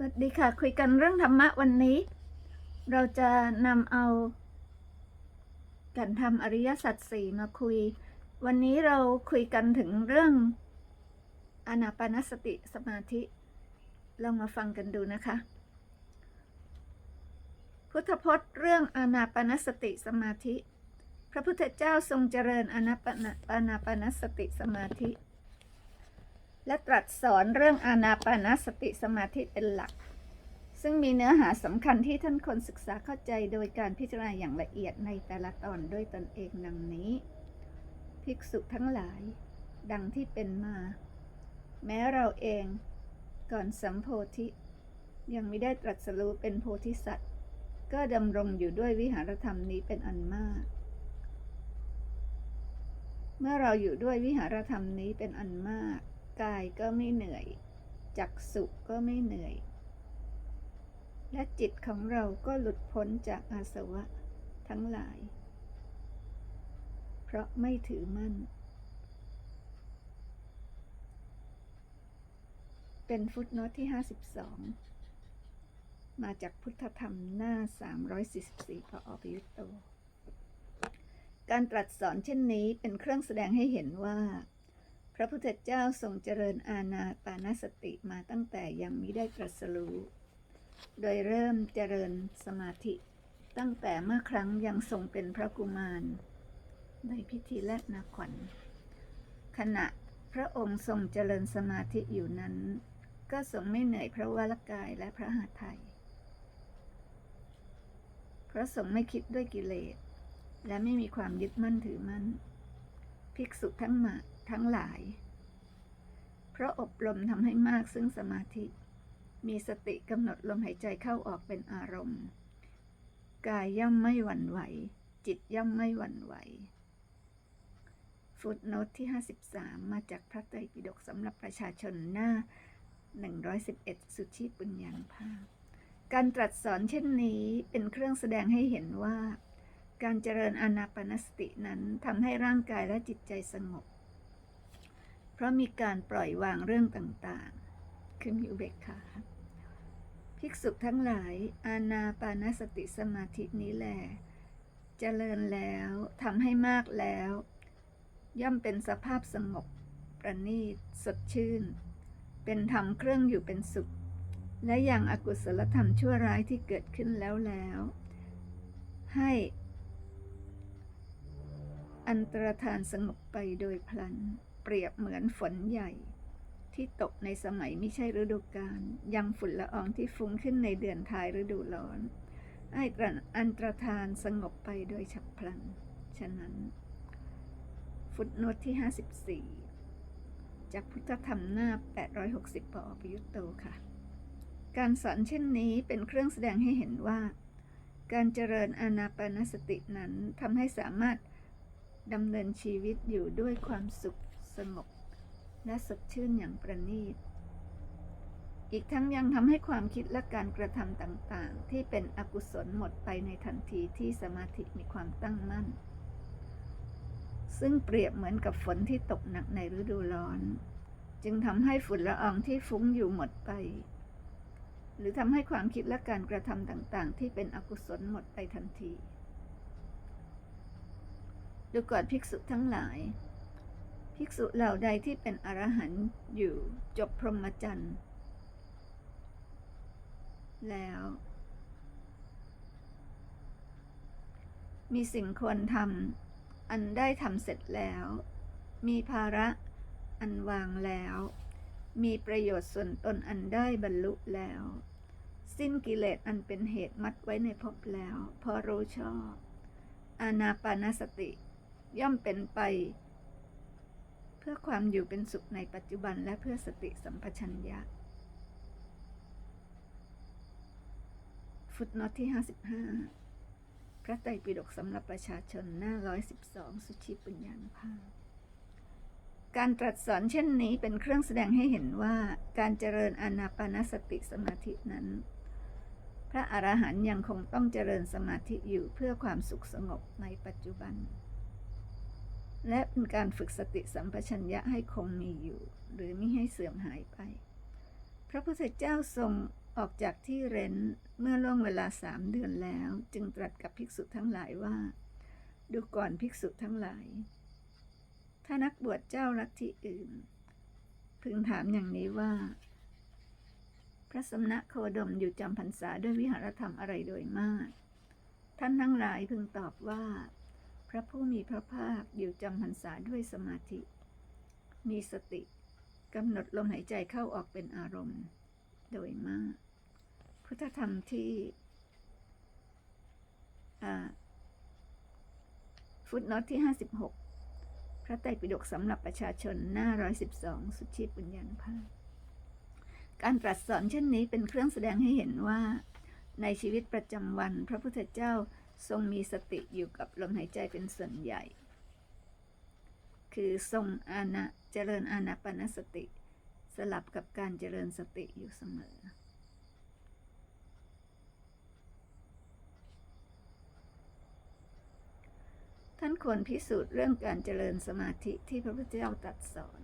สวัสดีค่ะ คุยกันเรื่องธรรมะวันนี้ เราจะนำเอาการทำอริยสัจสี่มาคุย วันนี้เราคุยกันถึงเรื่องอานาปานสติสมาธิ ลองมาฟังกันดูนะคะ พุทธพจน์เรื่องอานาปานสติสมาธิ พระพุทธเจ้าทรงเจริญอานาปานาปานสติสมาธิ และตรัสสอนเรื่องอานาปานสติสมาธิเป็นหลัก ซึ่งมีเนื้อหาสำคัญที่ท่านคนศึกษาเข้าใจโดยการพิจารณาอย่างละเอียดในแต่ละตอนด้วยตนเองดังนี้ ภิกษุทั้งหลาย ดังที่เป็นมา แม้เราเองก่อนสัมโพธิ ยังไม่ได้ตรัสรู้เป็นโพธิสัตว์ ก็ดำรงอยู่ด้วยวิหารธรรมนี้เป็นอันมาก เมื่อเราอยู่ด้วยวิหารธรรมนี้เป็นอันมาก กายก็ไม่เหนื่อย จักสุก็ไม่เหนื่อย และจิตของเราก็หลุดพ้นจากอาสวะทั้งหลาย เพราะไม่ถือมั่น เป็นฟุตโนตที่ 52 มาจากพุทธธรรมหน้า 344พระอภิยุตโตการตรัสสอนเช่นนี้เป็นเครื่องแสดงให้เห็นว่า ระพุทธเจ้าทรงเจริญอาณาปานสติมาตั้งแต่ยังมิได้ตรัสรู้ โดยเริ่มเจริญสมาธิ ตั้งแต่เมื่อครั้งยังทรงเป็นพระกุมาร ในพิธีแรกนาขวัญ ขณะพระองค์ทรงเจริญสมาธิอยู่นั้น ก็ทรงไม่เหนื่อยพระวรกายและพระหฤทัยพราะทรงไม่คิดด้วยกิเลส และไม่มีความยึดมั่นถือมั่น ภิกษุทั้งหมา ทั้งหลาย เพราะอบรมทำให้มากซึ่งสมาธิ มีสติกำหนดลมหายใจเข้าออกเป็นอารมณ์ กายย่อมไม่หวั่นไหว จิตย่อมไม่หวั่นไหว ฟุตโนตที่ 53 มาจากพระไตรปิฎกสำหรับประชาชนหน้า 111 สุชีปุญญานุภาพการตรัสสอนเช่นนี้เป็นเครื่องแสดงให้เห็นว่า การเจริญอนาปนสตินั้นทำให้ร่างกายและจิตใจสงบ เพราะมีการปล่อยวางเรื่องต่างๆ คือมีอุเบกขา ภิกษุทั้งหลาย อานาปานสติสมาธินี้แหลเจริญแล้วทำให้มากแล้ว ย่อมเป็นสภาพสงบประณีตสดชื่น เป็นธรรมเครื่องอยู่เป็นสุข และอย่างอากุศลธรรมชั่วร้ายที่เกิดขึ้นแล้วแล้ว ให้อันตรธานสงบไปโดยพลัน เปรียบเหมือนฝนใหญ่ ที่ตกในสมัยไม่ใช่ฤดูกาลยังฝุ่นละอองที่ฟุ้งขึ้นในเดือนท้ายฤดูร้อนให้กระอันตรธานสงบไปโดยฉับพลัน ฉะนั้น ฟุตโนตที่ 54 จากพุทธธรรมหน้า 860ปอปยุตโตค่ะ การสอนเช่นนี้เป็นเครื่องแสดงให้เห็นว่า การเจริญอานาปานสตินั้นทำให้สามารถดำเนินชีวิตอยู่ด้วยความสุข สงบ และสดชื่นอย่างประณีต อีกทั้งยังทำให้ความคิดและการกระทำต่างๆ ที่เป็นอกุศลหมดไปในทันทีที่สมาธิมีความตั้งมั่น ซึ่งเปรียบเหมือนกับฝนที่ตกหนักในฤดูร้อน จึงทำให้ฝุ่นละอองที่ฟุ้งอยู่หมดไป หรือทำให้ความคิดและการกระทำต่างๆ ที่เป็นอกุศลหมดไปทันทีดูก่อนภิกษุทั้งหลาย ภิกษุเหล่าใดที่เป็นอรหันต์อยู่จบพรหมจรรย์แล้ว มีสิ่งควรทำอันได้ทำเสร็จแล้ว มีภาระอันวางแล้ว มีประโยชน์ส่วนตนอันได้บรรลุแล้ว สิ้นกิเลสอันเป็นเหตุมัดไว้ในภพแล้ว พอรู้ชอบ อานาปานสติย่อมเป็นไป พื่อความอยู่เป็นสุขในปัจจุบันและเพื่อสติสัมปชัญญะ ฟุตโนตที่ 55 พระไตรปิฎกสำหรับประชาชนหน้า 112 สุชีปุญญานุภาพ การตรัสสอนเช่นนี้เป็นเครื่องแสดงให้เห็นว่าการเจริญอานาปานสติสมาธินั้น พระอรหันต์ยังคงต้องเจริญสมาธิอยู่เพื่อความสุขสงบในปัจจุบัน และเป็นการฝึกสติสัมปชัญญะให้คงมีอยู่ หรือไม่ให้เสื่อมหายไป พระพุทธเจ้าทรงออกจากที่เร้นเมื่อล่วงเวลาสามเดือนแล้ว จึงตรัสกับภิกษุทั้งหลายว่า ดูก่อนภิกษุทั้งหลาย ถ้านักบวชเจ้าลัทธิอื่น พึงถามอย่างนี้ว่า พระสมณะโคดมอยู่จำพรรษาด้วยวิหารธรรมอะไรโดยมาก ท่านทั้งหลายพึงตอบว่า ระผู้มีพระภาคอยู่จำพรรษาด้วยสมาธิ มีสติกำหนดลมหายใจเข้าออกเป็นอารมณ์ โดยมาก พุทธธรรมที่ฟุตโนตที่ 56 พระไตรปิฎกสำหรับประชาชนหน้า 112 สุชีพบุญญาณภาพการตรัสสอนเช่นนี้เป็นเครื่องแสดงให้เห็นว่า ในชีวิตประจำวันพระพุทธเจ้า ทรงมีสติอยู่กับลมหายใจเป็นส่วนใหญ่ คือทรงอานะเจริญอานาปนสติ สลับกับการเจริญสติอยู่เสมอ ท่านควรพิสูจน์เรื่องการเจริญสมาธิที่พระพุทธเจ้าตรัสสอน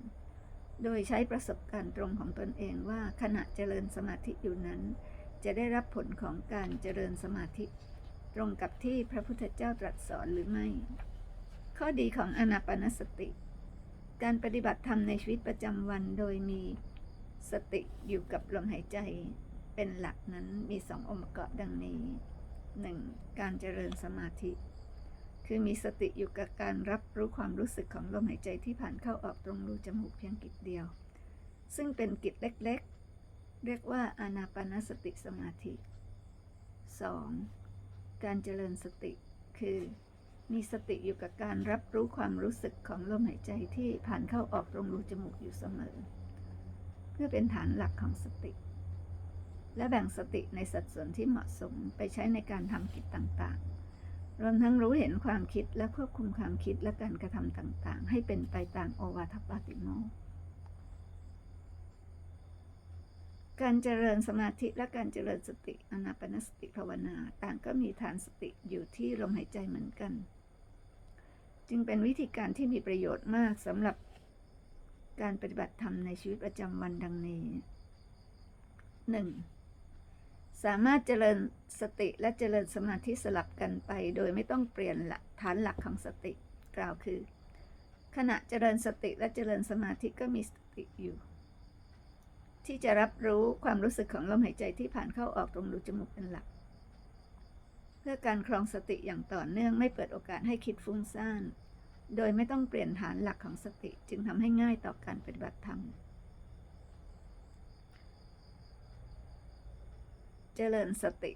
โดยใช้ประสบการณ์ตรงของตนเองว่าขณะเจริญสมาธิอยู่นั้น จะได้รับผลของการเจริญสมาธิ ตรงกับที่พระพุทธเจ้าตรัสสอนหรือไม่ ข้อดีของอนาปนสติ การปฏิบัติธรรมในชีวิตประจำวันโดยมีสติอยู่กับลมหายใจเป็นหลักนั้นมีสององค์ประกอบดังนี้ 1. การเจริญสมาธิ คือมีสติอยู่กับการรับรู้ความรู้สึกของลมหายใจที่ผ่านเข้าออกตรงรูจมูกเพียงกิจเดียว ซึ่งเป็นกิจเล็กๆ เรียกว่าอานาปานสติสมาธิ 2. การเจริญสติคือ มีสติอยู่กับการรับรู้ความรู้สึกของลมหายใจที่ผ่านเข้าออกตรงรูจมูกอยู่เสมอ เพื่อเป็นฐานหลักของสติ และแบ่งสติในสัดส่วนที่เหมาะสมไปใช้ในการทำกิจต่างๆ รวมทั้งรู้เห็นความคิดและควบคุมความคิดและการกระทำต่างๆ ให้เป็นไปตามโอวาทปาติโมกข์ การเจริญสมาธิและการเจริญสติอนาปนสติภาวนา ต่างก็มีฐานสติอยู่ที่ลมหายใจเหมือนกัน จึงเป็นวิธีการที่มีประโยชน์มากสำหรับการปฏิบัติธรรมในชีวิตประจำวันดังนี้ 1. สามารถเจริญสติและเจริญสมาธิสลับกันไป โดยไม่ต้องเปลี่ยนหลักฐานหลักของสติ กล่าวคือ ขณะเจริญสติและเจริญสมาธิก็มีสติอยู่ ที่จะรับรู้ความรู้สึกของลมหายใจที่ผ่านเข้าออกตรงรูจมูกเป็นหลัก เพื่อการครองสติอย่างต่อเนื่องไม่เปิดโอกาสให้คิดฟุ้งซ่าน โดยไม่ต้องเปลี่ยนฐานหลักของสติจึงทำให้ง่ายต่อการปฏิบัติธรรม เจริญสติ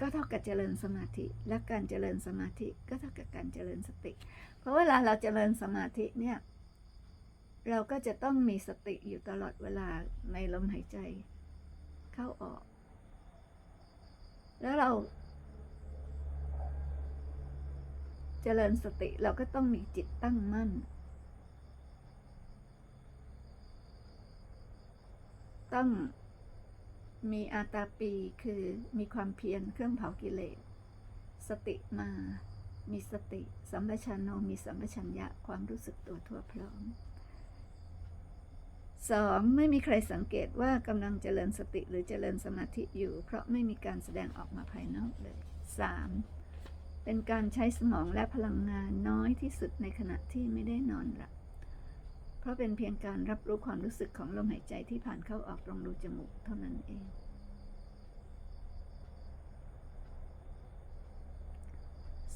ก็เท่ากับเจริญสมาธิ และการเจริญสมาธิก็เท่ากับการเจริญสติ เพราะเวลาเราเจริญสมาธิเนี่ย เราก็จะต้องมีสติอยู่ตลอดเวลาในลมหายใจ เข้าออก แล้วเราเจริญสติเราก็ต้องมีจิตตั้งมั่น ต้องมีอาตาปีคือมีความเพียรเครื่องเผากิเลส สติมา มีสติ สัมปชัญโนมีสัมปชัญญะความรู้สึกตัวทั่วพร้อม สองไม่มีใครสังเกตว่ากำลังเจริญสติหรือเจริญสมาธิอยู่ เพราะไม่มีการแสดงออกมาภายนอกเลยสามเป็นการใช้สมองและพลังงานน้อยที่สุดในขณะที่ไม่ได้นอนหลับ เพราะเป็นเพียงการรับรู้ความรู้สึกของลมหายใจที่ผ่านเข้าออกตรงรูจมูกเท่านั้นเอง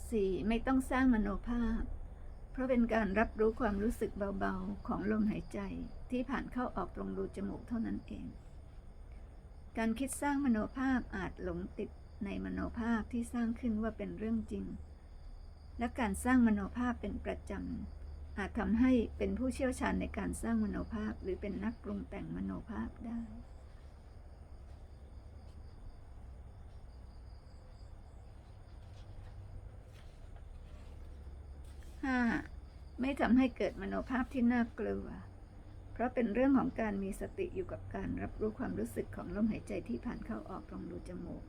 สี่ไม่ต้องสร้างมโนภาพเพ ราะเป็นการรับรู้ความรู้สึกเบาๆ ของลมหายใจที่ผ่านเข้าออกตรงรูจมูกเท่านั้นเอง การคิดสร้างมโนภาพอาจหลงติดในมโนภาพที่สร้างขึ้นว่าเป็นเรื่องจริง และการสร้างมโนภาพเป็นประจำอาจทำให้เป็นผู้เชี่ยวชาญในการสร้างมโนภาพ หรือเป็นนักปรุงแต่งมโนภาพได้ ห้าไม่ทำให้เกิดมโนภาพที่น่ากลัว เพราะเป็นเรื่องของการมีสติอยู่กับการรับรู้ความรู้สึกของลมหายใจที่ผ่านเข้าออกตรงรูจมูก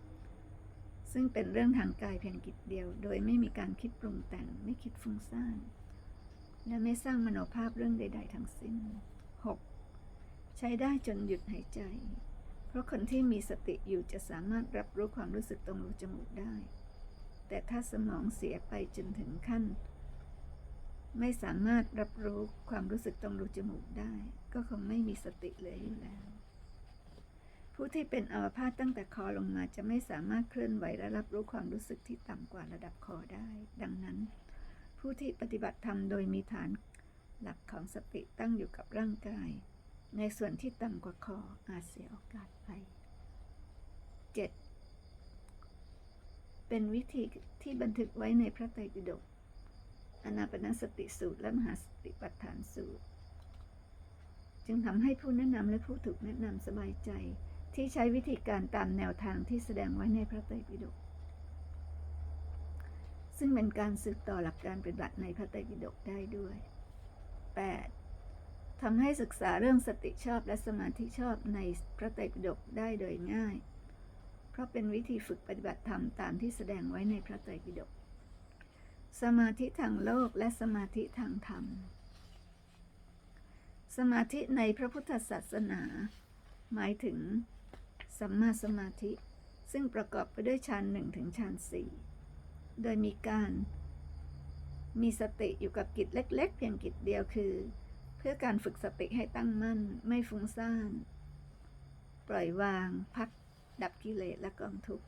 ซึ่งเป็นเรื่องทางกายเพียงกิจเดียว โดยไม่มีการคิดปรุงแต่งไม่คิดฟุ้งซ่านและไม่สร้างมโนภาพเรื่องใด ๆ ทั้งสิ้น 6. ใช้ได้จนหยุดหายใจ เพราะคนที่มีสติอยู่จะสามารถรับรู้ความรู้สึกตรงรูจมูกได้ แต่ถ้าสมองเสียไปจนถึงขั้น ไม่สามารถรับรู้ความรู้สึกตรงรูจมูกได้ ก็คงไม่มีสติเลยอยู่แล้ว ผู้ที่เป็นอัมพาตตั้งแต่คอลงมาจะไม่สามารถเคลื่อนไหวและรับรู้ความรู้สึกที่ต่ำกว่าระดับคอได้ ดังนั้น ผู้ที่ปฏิบัติธรรมโดยมีฐานหลักของสติตั้งอยู่กับร่างกาย ในส่วนที่ต่ำกว่าคออาจเสียโอกาสไป 7. เป็นวิธีที่บันทึกไว้ในพระไตรปิฎก อนาปนสติสูตรและมหาสติปัฏฐานสูตร จึงทำให้ผู้แนะนำและผู้ถูกแนะนำสบายใจ ที่ใช้วิธีการตามแนวทางที่แสดงไว้ในพระไตรปิฎกซึ่งเป็นการสืบต่อหลักการปฏิบัติในพระไตรปิฎกได้ด้วย 8. ทำให้ศึกษาเรื่องสติชอบและสมาธิชอบในพระไตรปิฎกได้โดยง่าย เพราะเป็นวิธีฝึกปฏิบัติธรรมตามที่แสดงไว้ในพระไตรปิฎก สมาธิทางโลกและสมาธิทางธรรม สมาธิในพระพุทธศาสนา หมายถึง สัมมาสมาธิ ซึ่งประกอบไปด้วยฌานหนึ่งถึงฌานสี่โดยมีการมีสติอยู่กับกิจเล็ก ๆ เพียงกิจเดียวคือ เพื่อการฝึกสติให้ตั้งมั่น ไม่ฟุ้งซ่าน ปล่อยวาง พัก ดับกิเลสและกองทุกข์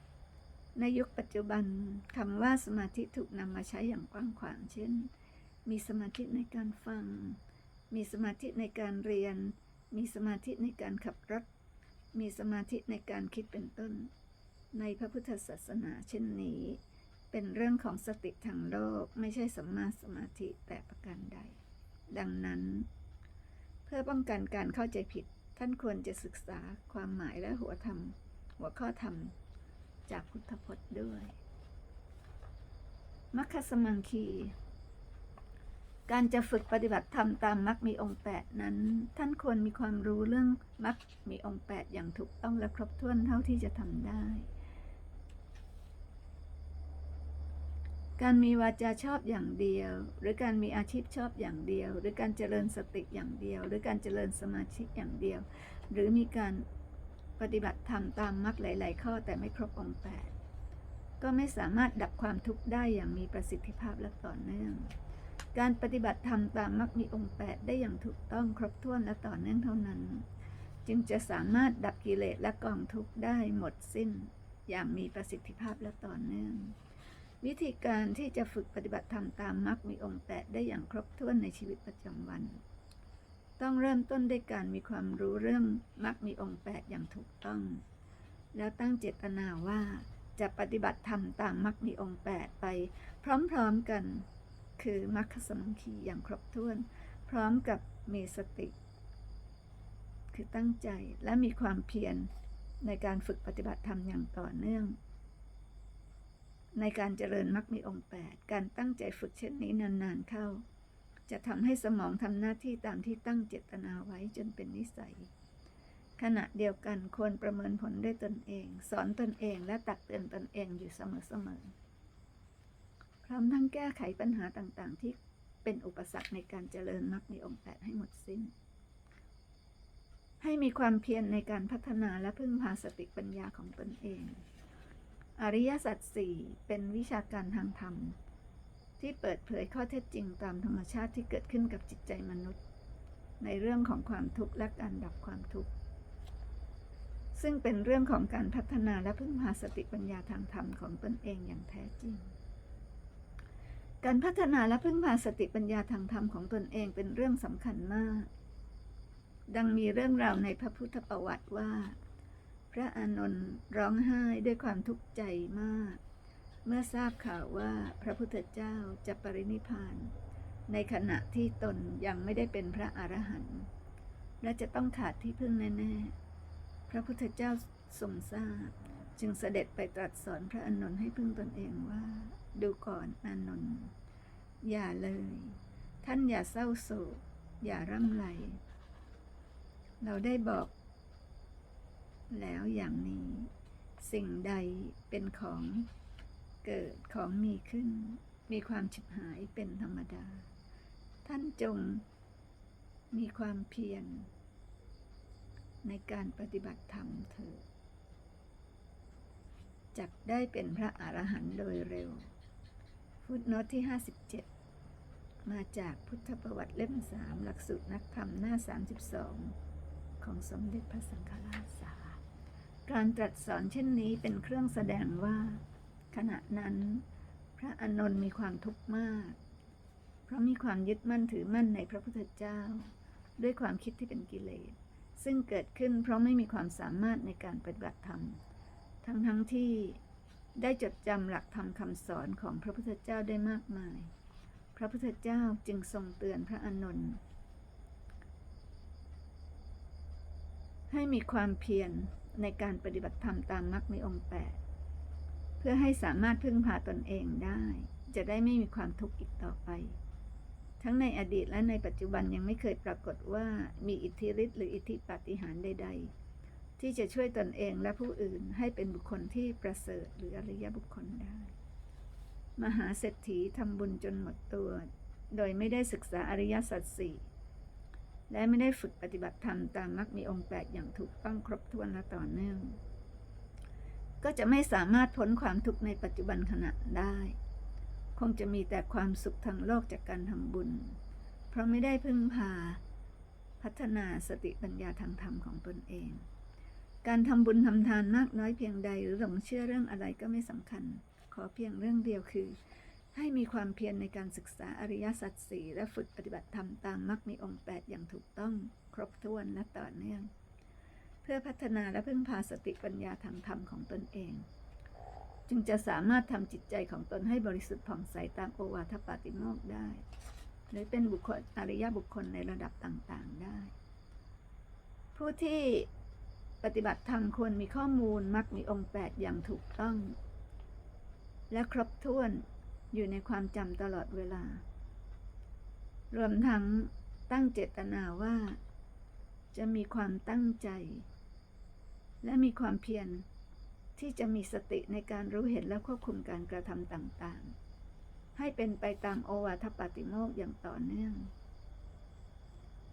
ในยุคปัจจุบันคำว่าสมาธิถูกนำมาใช้อย่างกว้างขวาง เช่น มีสมาธิในการฟัง มีสมาธิในการเรียน มีสมาธิในการขับรถ มีสมาธิในการคิดเป็นต้น ในพระพุทธศาสนาเช่นนี้ เป็นเรื่องของสติทางโลกไม่ใช่สัมมาสมาธิแต่ประการใด ดังนั้น เพื่อป้องกันการเข้าใจผิด ท่านควรจะศึกษาความหมายและหัวธรรม หัวข้อธรรม จากพุทธพจน์ด้วย มัคคสมังคี การจะฝึกปฏิบัติธรรมตามมรรคมีองค์ 8 นั้น ท่านควรมีความรู้เรื่องมรรคมีองค์ 8 อย่างถูกต้องและครบถ้วนเท่าที่จะทำได้ การมีวาจาชอบอย่างเดียว หรือการมีอาชีพชอบอย่างเดียว หรือการเจริญสติอย่างเดียว หรือการเจริญสมาธิอย่างเดียว หรือมีการ ปฏิบัติธรรมตามมรรคหลาย ๆ ข้อแต่ไม่ครบองค์8ก็ไม่สามารถดับความทุกข์ได้อย่างมีประสิทธิภาพและต่อเนื่อง การปฏิบัติธรรมตามมรรคมีองค์ 8 ได้อย่างถูกต้องครบถ้วนและต่อเนื่องเท่านั้น จึงจะสามารถดับกิเลสและกองทุกข์ได้หมดสิ้น อย่างมีประสิทธิภาพและต่อเนื่อง วิธีการที่จะฝึกปฏิบัติธรรมตามมรรคมีองค์ 8 ได้อย่างครบถ้วนในชีวิตประจำวัน ต้องเริ่มต้นด้วยการมีความรู้เรื่องมรรคมีองค์ 8 อย่างถูกต้อง แล้วตั้งเจตนาว่าจะปฏิบัติธรรมตามมรรคมีองค์ 8 ไป พร้อมๆกัน คือมรรคสมังคีอย่างครบถ้วน พร้อมกับมีสติ คือตั้งใจและมีความเพียรในการฝึกปฏิบัติธรรมอย่างต่อเนื่อง ในการเจริญมรรคมีองค์ 8 การตั้งใจฝึกเช่นนี้นานๆเข้า จะทำให้สมองทำหน้าที่ตามที่ตั้งเจตนาไว้จนเป็นนิสัย ขณะเดียวกันควรประเมินผลด้วยตนเอง สอนตนเองและตักเตือนตนเองอยู่เสมอๆพร้อมทั้งแก้ไขปัญหาต่างๆ ที่เป็นอุปสรรคในการเจริญมรรคมีองค์8ให้หมดสิ้น ให้มีความเพียรในการพัฒนาและพึ่งพาสติปัญญาของตนเอง อริยสัจสี่เป็นวิชาการทางธรรม ที่เปิดเผยข้อเท็จจริงตามธรรมชาติที่เกิดขึ้นกับจิตใจมนุษย์ ในเรื่องของความทุกข์และการดับความทุกข์ ซึ่งเป็นเรื่องของการพัฒนาและพึ่งพาสติปัญญาทางธรรมของตนเองอย่างแท้จริง การพัฒนาและพึ่งพาสติปัญญาทางธรรมของตนเองเป็นเรื่องสำคัญมาก ดังมีเรื่องราวในพระพุทธประวัติว่า พระอานนท์ร้องไห้ด้วยความทุกข์ใจมาก เมื่อทราบข่าวว่าพระพุทธเจ้าจะปรินิพาน ในขณะที่ตนยังไม่ได้เป็นพระอรหันต์และจะต้องขาดที่พึ่งแน่ๆ พระพุทธเจ้าทรงทราบ จึงเสด็จไปตรัสสอนพระอานนท์ให้พึ่งตนเองว่า ดูก่อนอานนท์อย่าเลย ท่านอย่าเศร้าโศก อย่าร่ำไร เราได้บอกแล้วอย่างนี้ สิ่งใดเป็นของ เกิดของมีขึ้น มีความฉิบหายเป็นธรรมดา ท่านจงมีความเพียรในการปฏิบัติธรรมเถิดจักได้เป็นพระอรหันต์โดยเร็ว ฟุตโนตที่ 57 มาจากพุทธประวัติเล่ม 3 หลักสูตรนักธรรมหน้า 32 ของสมเด็จพระสังฆราชสาการตรัสสอนเช่นนี้เป็นเครื่องแสดงว่า ขณะนั้น พระอานนท์มีความทุกข์มาก เพราะมีความยึดมั่นถือมั่นในพระพุทธเจ้า ด้วยความคิดที่เป็นกิเลส ซึ่งเกิดขึ้นเพราะไม่มีความสามารถในการปฏิบัติธรรม ทั้งทั้งที่ได้จดจำหลักธรรมคำสอนของพระพุทธเจ้าได้มากมาย พระพุทธเจ้าจึงทรงเตือนพระอานนท์ให้มีความเพียรในการปฏิบัติธรรมตามมรรคมีองค์แปด พื่อให้สามารถพึ่งพาตนเองได้ จะได้ไม่มีความทุกข์อีกต่อไป ทั้งในอดีตและในปัจจุบันยังไม่เคยปรากฏว่ามีอิทธิฤทธิ์หรืออิทธิปาฏิหาริย์ใด ๆ ที่จะช่วยตนเองและผู้อื่นให้เป็นบุคคลที่ประเสริฐหรืออริยบุคคลได้ มหาเศรษฐีทำบุญจนหมดตัว โดยไม่ได้ศึกษาอริยสัจสี่และไม่ได้ฝึกปฏิบัติธรรมตามมรรคมีองค์แปดอย่างถูกต้องครบถ้วนและต่อเนื่อง ก็จะไม่สามารถพ้นความทุกข์ในปัจจุบันขณะได้ คงจะมีแต่ความสุขทางโลกจากการทำบุญ เพราะไม่ได้พึ่งพา พัฒนาสติปัญญาทางธรรมของตนเอง การทำบุญทำทานมากน้อยเพียงใดหรือหลงเชื่อเรื่องอะไรก็ไม่สำคัญ ขอเพียงเรื่องเดียวคือ ให้มีความเพียรในการศึกษาอริยสัจสี่และฝึกปฏิบัติธรรมตามมรรคมีองค์แปดอย่างถูกต้อง ครบถ้วนและต่อเนื่อง เพื่อพัฒนาและพึ่งพาสติปัญญาทางธรรมของตนเอง จึงจะสามารถทำจิตใจของตนให้บริสุทธิ์ผ่องใสตามโอวาทปาติโมกได้ หรือเป็นบุคคลอริยบุคคลในระดับต่างๆได้ ผู้ที่ปฏิบัติธรรมควรมีข้อมูลมักมีองค์แปดอย่างถูกต้อง และครบถ้วนอยู่ในความจำตลอดเวลา รวมทั้งตั้งเจตนาว่า จะมีความตั้งใจ และมีความเพียรที่จะมีสติในการรู้เห็นและควบคุมการกระทำต่างๆ ให้เป็นไปตามโอวาทปาติโมกข์อย่างต่อเนื่อง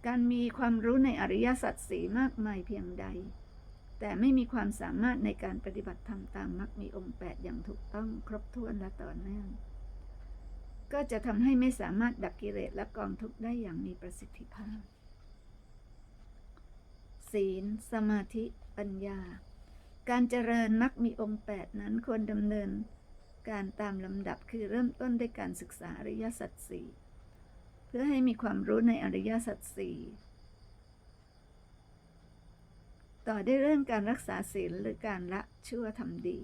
การมีความรู้ในอริยสัจสีมากมายเพียงใด แต่ไม่มีความสามารถในการปฏิบัติธรรมตามมรรคมีองค์แปดอย่างถูกต้องครบถ้วนและต่อเนื่อง ก็จะทำให้ไม่สามารถดับกิเลสและกองทุกข์ได้อย่างมีประสิทธิภาพ ศีล สมาธิ ปัญญา การเจริญมรรคมีองค์แปดนั้นควรดำเนิน การตามลำดับคือเริ่มต้นด้วยการศึกษาอริยสัจสี่เพื่อให้มีความรู้ในอริยสัจสี่ต่อได้เรื่องการรักษาศีลหรือการละชั่วทำดี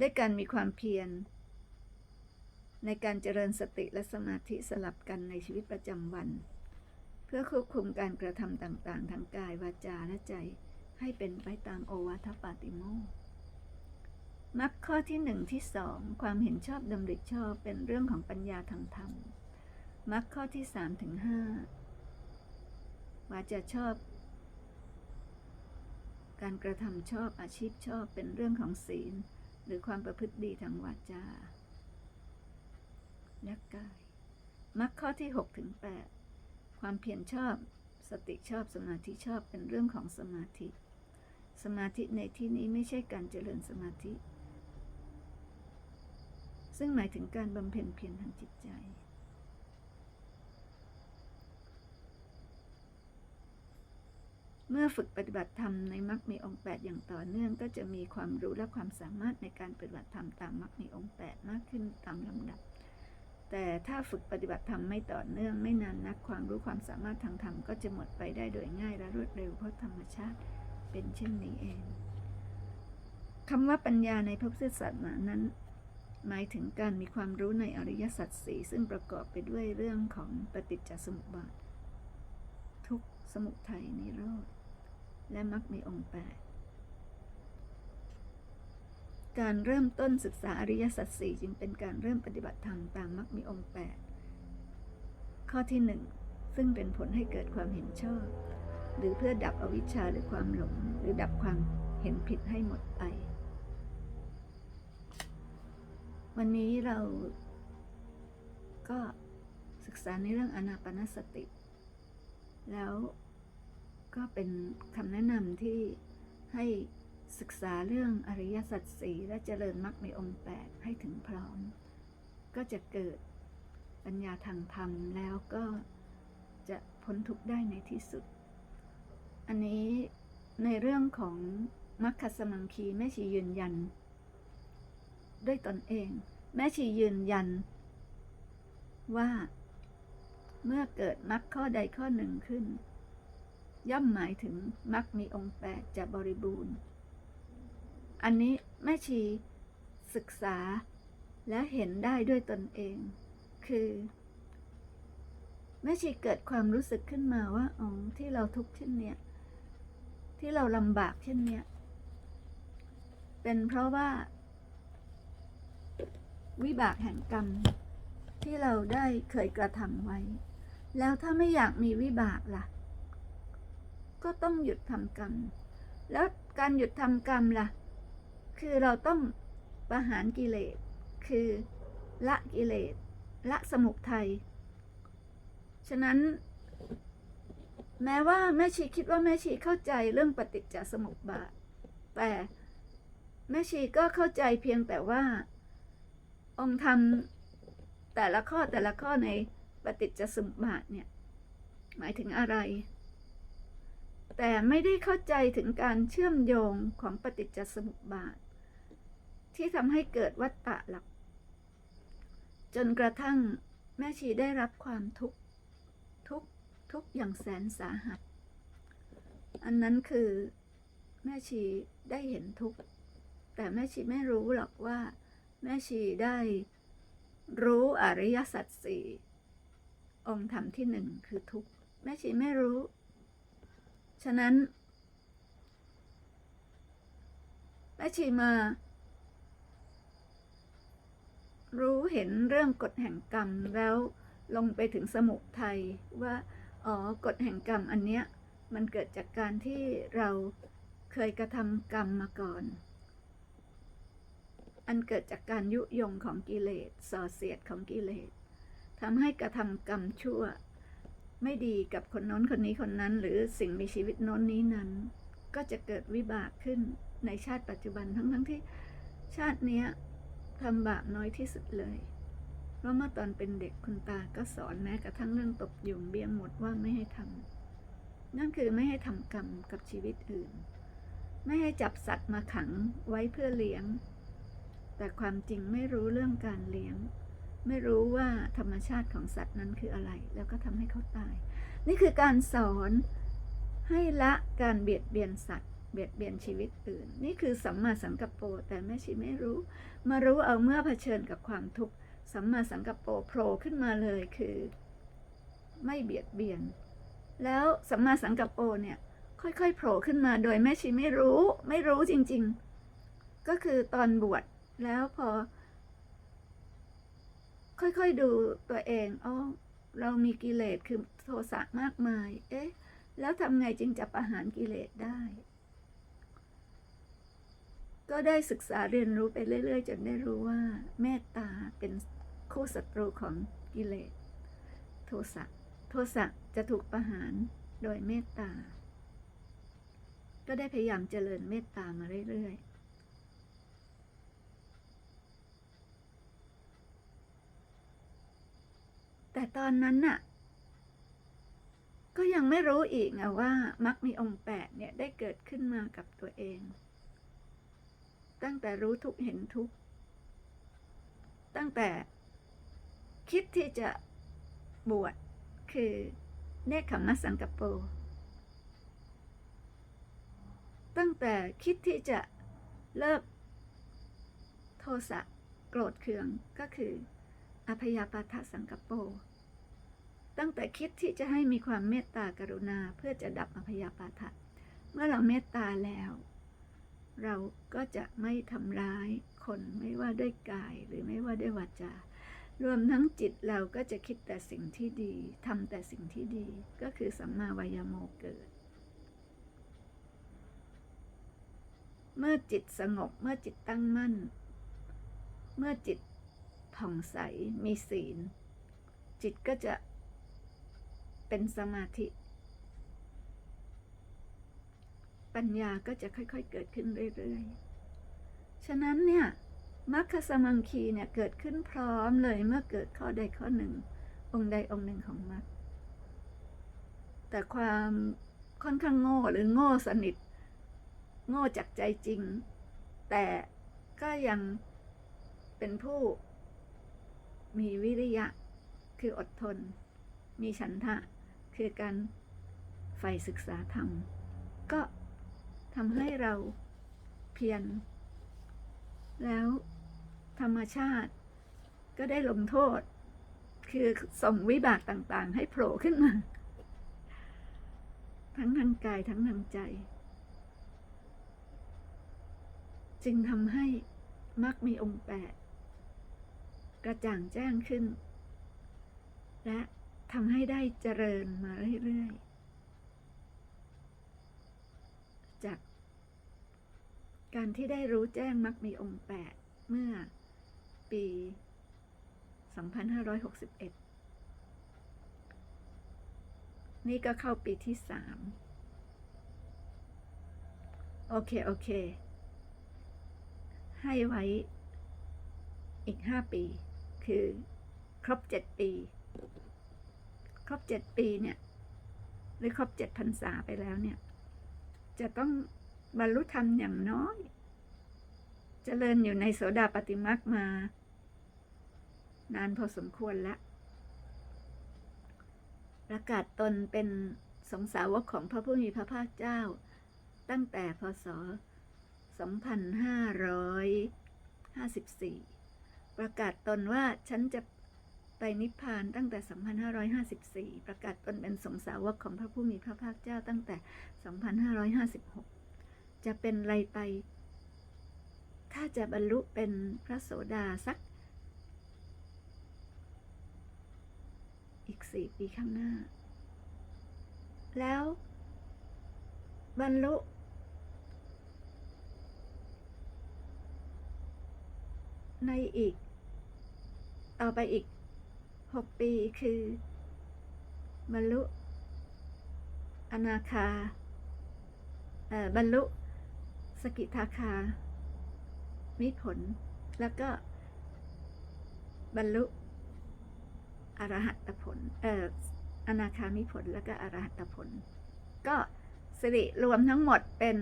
ด้วยการมีความเพียร ในการเจริญสติและสมาธิสลับกันในชีวิตประจำวัน เพื่อควบคุมการกระทำต่างๆ ทางกายวาจาและใจ ให้เป็นไปตามโอวาทปาติโมกมรรคข้อที่หนึ่งที่สองความเห็นชอบดำริชอบเป็นเรื่องของปัญญาทางธรรมมรรคข้อที่สามถึงห้าวาจาชอบ การกระทำชอบอาชีพชอบเป็นเรื่องของศีล หรือความประพฤติดีทางวาจาและกายมรรคข้อที่หกถึงแปดความเพียรชอบ สติชอบสมาธิชอบเป็นเรื่องของสมาธิ สมาธิในที่นี้ไม่ใช่การเจริญสมาธิ ซึ่งหมายถึงการบำเพ็ญเพียรทางจิตใจ เมื่อฝึกปฏิบัติธรรมในมรรคมีองค์แปดอย่างต่อเนื่องก็จะมีความรู้และความสามารถในการปฏิบัติธรรมตามมรรคมีองค์แปดมากขึ้นตามลำดับ แต่ถ้าฝึกปฏิบัติธรรมไม่ต่อเนื่องไม่นานนักความรู้ความสามารถทางธรรมก็จะหมดไปได้โดยง่ายและรวดเร็วเพราะธรรมชาติ เป็นเช่นนี้เองคำว่าปัญญาในพระพุทธศาสนานั้น หมายถึงการมีความรู้ในอริยสัจสี่ซึ่งประกอบไปด้วยเรื่องของปฏิจจสมุปบาท ทุกสมุทัยนิโรธ และมรรคมีองค์แปดการเริ่มต้นศึกษาอริยสัจสี่จึงเป็นการเริ่มปฏิบัติธรรมตามมรรคมีองค์แปดข้อที่หนึ่งซึ่งเป็นผลให้เกิดความเห็นชอบ หรือเพื่อดับอวิชชาหรือความหลง หรือดับความเห็นผิดให้หมดไป วันนี้เราก็ศึกษาในเรื่องอนาปานสติ แล้วก็เป็นคำแนะนำที่ให้ศึกษาเรื่องอริยสัจสี่และเจริญมรรคในองค์แปดให้ถึงพร้อม ก็จะเกิดปัญญาทางธรรมแล้วก็จะพ้นทุกข์ได้ในที่สุด อันนี้ในเรื่องของมัคคสมังคีแม่ชียืนยัน ด้วยตนเอง แม่ชียืนยัน ว่า เมื่อเกิดมรรคข้อใดข้อหนึ่งขึ้น ย่อมหมายถึงมรรคมีองค์แปดจะบริบูรณ์ อันนี้แม่ชีศึกษาและเห็นได้ด้วยตนเอง คือแม่ชีเกิดความรู้สึกขึ้นมาว่าอ๋อที่เราทุกข์เช่นเนี้ย ที่เราลำบากเช่นเนี้ย เป็นเพราะว่า วิบากแห่งกรรม ที่เราได้เคยกระทำไว้ แล้วถ้าไม่อยากมีวิบากล่ะ ก็ต้องหยุดทำกรรม แล้วการหยุดทำกรรมล่ะ คือเราต้องประหารกิเลส คือละกิเลส ละสมุทัย ฉะนั้น แม้ว่าแม่ชีคิดว่าแม่ชีเข้าใจเรื่องปฏิจจสมุปบาท แต่แม่ชีก็เข้าใจเพียงแต่ว่า องค์ธรรมแต่ละข้อแต่ละข้อในปฏิจจสมุปบาทเนี่ย หมายถึงอะไร แต่ไม่ได้เข้าใจถึงการเชื่อมโยงของปฏิจจสมุปบาท ที่ทำให้เกิดวัฏฏะหลัก จนกระทั่งแม่ชีได้รับความทุกข์ทุกข์ ทุกข์อย่างแสนสาหัส อันนั้นคือแม่ชีได้เห็นทุกข์ แต่แม่ชีไม่รู้หรอกว่า แม่ชีได้รู้อริยสัจสี่องค์ธรรมที่หนึ่งคือทุกข์ แม่ชีไม่รู้ ฉะนั้น แม่ชีมารู้เห็นเรื่องกฎแห่งกรรมแล้วลงไปถึงสมุทัยว่า อ๋อกฎแห่งกรรมอันเนี้ยมันเกิดจากการที่เราเคยกระทำกรรมมาก่อน อันเกิดจากการยุยงของกิเลสส่อเสียดของกิเลสทำให้กระทำกรรมชั่ว ไม่ดีกับคนน้นคนนี้คนนั้น หรือสิ่งมีชีวิตน้นนี้นั้น ก็จะเกิดวิบากขึ้นในชาติปัจจุบันทั้งทั้งๆที่ชาติเนี้ยทำบาปน้อยที่สุดเลย เพราะเมื่อตอนเป็นเด็กคุณตาก็สอนแม้กระทั่งเรื่องตบยุงเบี้ยงหมดว่าไม่ให้ทำนั่นคือไม่ให้ทำกรรมกับชีวิตอื่น ไม่ให้จับสัตว์มาขังไว้เพื่อเลี้ยง แต่ความจริงไม่รู้เรื่องการเลี้ยง ไม่รู้ว่าธรรมชาติของสัตว์นั้นคืออะไร แล้วก็ทำให้เขาตาย นี่คือการสอนให้ละการเบียดเบียนสัตว์ เบียดเบียนชีวิตอื่น นี่คือสัมมาสังกัปโปแต่แม่ชีไม่รู้ มารู้เอาเมื่อเผชิญกับความทุกข์ สัมมาสังกัปโปโผล่ขึ้นมาเลยคือ ไม่เบียดเบียน แล้วสัมมาสังกัปโปเนี่ยค่อยๆโผล่ขึ้นมาโดยแม่ชีไม่รู้ไม่รู้จริง ๆ ก็คือตอนบวชแล้วพอ ค่อยๆดูตัวเองอ๋อเรามีกิเลสคือโทสะมากมาย เอ๊ะ แล้วทำไงจึงจะประหารกิเลสได้ ก็ได้ศึกษาเรียนรู้ไปเรื่อย ๆ จนได้รู้ว่า เมตตาเป็น คู่ศัตรูของกิเลส โทสะ โทสะจะถูกประหารโดยเมตตา ก็ได้พยายามเจริญเมตตามาเรื่อยๆแต่ตอนนั้นน่ะ ก็ยังไม่รู้อีกนะว่ามักมีองค์แปดเนี่ยได้เกิดขึ้นมากับตัวเอง ตั้งแต่รู้ทุกเห็นทุกตั้งแต่ คิดที่จะบวชคือเนคขมสังกปโป ตั้งแต่คิดที่จะเลิกโทสะโกรธเคืองก็คืออภยาปาทสังกปโป ตั้งแต่คิดที่จะให้มีความเมตตากรุณาเพื่อจะดับอภยาปาทะเมื่อเราเมตตาแล้ว เราก็จะไม่ทำร้ายคนไม่ว่าด้วยกายหรือไม่ว่าด้วยวาจา รวมทั้งจิตเราก็จะคิดแต่สิ่งที่ดีทำแต่สิ่งที่ดีก็คือสัมมาวายโมเกิด เมื่อจิตสงบเมื่อจิตตั้งมั่น เมื่อจิตผ่องใสมีศีล จิตก็จะเป็นสมาธิ ปัญญาก็จะค่อยๆเกิดขึ้นเรื่อยๆ ฉะนั้นเนี่ย มรรคสมังคีเนี่ยเกิดขึ้นพร้อมเลยเมื่อเกิดข้อใดข้อหนึ่ง องค์ใดองค์หนึ่งของมรรคแต่ความค่อนข้างโง่หรือโง่สนิท โง่จากใจจริง แต่ก็ยังเป็นผู้มีวิริยะคืออดทน มีฉันทะคือการใฝ่ศึกษาธรรม ก็ทำให้เราเพียรแล้ว ธรรมชาติ ก็ได้ลงโทษ คือส่งวิบากต่างๆ ให้โผล่ขึ้นมา ทั้งทางกายทั้งทางใจ จึงทำให้มักมีองค์แปดกระจ่างแจ้งขึ้น และทำให้ได้เจริญมาเรื่อยๆ จากการที่ได้รู้แจ้งมักมีองค์แปดเมื่อ ปี 2561 นี่ก็เข้าปีที่สามโอเค โอเค ให้ไว้อีกห้าปี คือครบเจ็ดปี ครบเจ็ดปีเนี่ย หรือครบเจ็ดพรรษาไปแล้วเนี่ย จะต้องบรรลุธรรมอย่างน้อยเจริญอยู่ในโสดาปฏิมักมา นานพอสมควรแล้วประกาศตนเป็นสงสาวกของพระผู้มีพระภาคเจ้า ตั้งแต่พศ 2554 ประกาศตนว่าฉันจะไปนิพพานตั้งแต่ 2554 ประกาศตนเป็นสงสาวกของพระผู้มีพระภาคเจ้าตั้งแต่ 2556 จะเป็นไรไป ถ้าจะบรรลุเป็นพระโสดาสัก อีกสี่ปีข้างหน้า แล้ว บรรลุ ในอีก ต่อไปอีกหกปีคือ บรรลุ อนาคาบรรลุ สกิทาคา มิผล แล้วก็บรรลุ รหัตผล เอ่อ อนาคามิผล แล้วก็อรหัตผล ก็สิริรวมทั้งหมดเป็น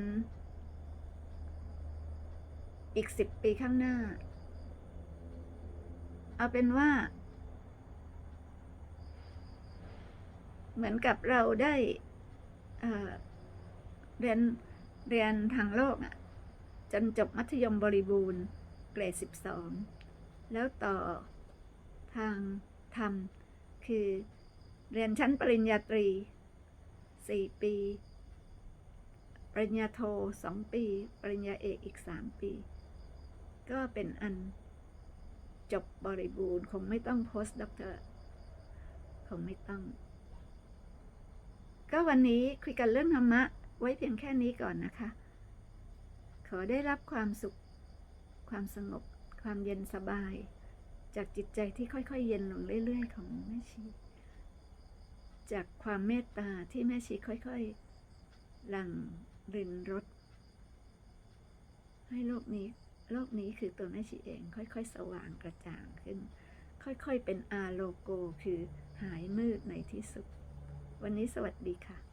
อีกสิบปีข้างหน้า เอาเป็นว่า เหมือนกับเราได้เเรียนเรียนทางโลกอะจนจบมัธยมบริบูรณ์เกรดสิบสอง แล้วต่อทาง ธรรมคือเรียนชั้นปริญญาตรีสี่ปี ปริญญาโทสองปี ปริญญาเอกอีกสามปี ก็เป็นอันจบบริบูรณ์ คงไม่ต้องโพสต์ด็อกเตอร์คงไม่ต้อง ก็วันนี้คุยกันเรื่องธรรมะ ไว้เพียงแค่นี้ก่อนนะคะ ขอได้รับความสุข ความสงบ ความเย็นสบาย จากจิตใจที่ค่อยๆ เย็นลงเรื่อยๆ ของแม่ชี จากความเมตตาที่แม่ชีค่อยๆ หลั่งรินรสให้โลกนี้โลกนี้คือตัวแม่ชีเองค่อยๆ สว่างกระจ่างขึ้น ค่อยๆ เป็นอาโลโกคือหายมืดในที่สุด วันนี้สวัสดีค่ะ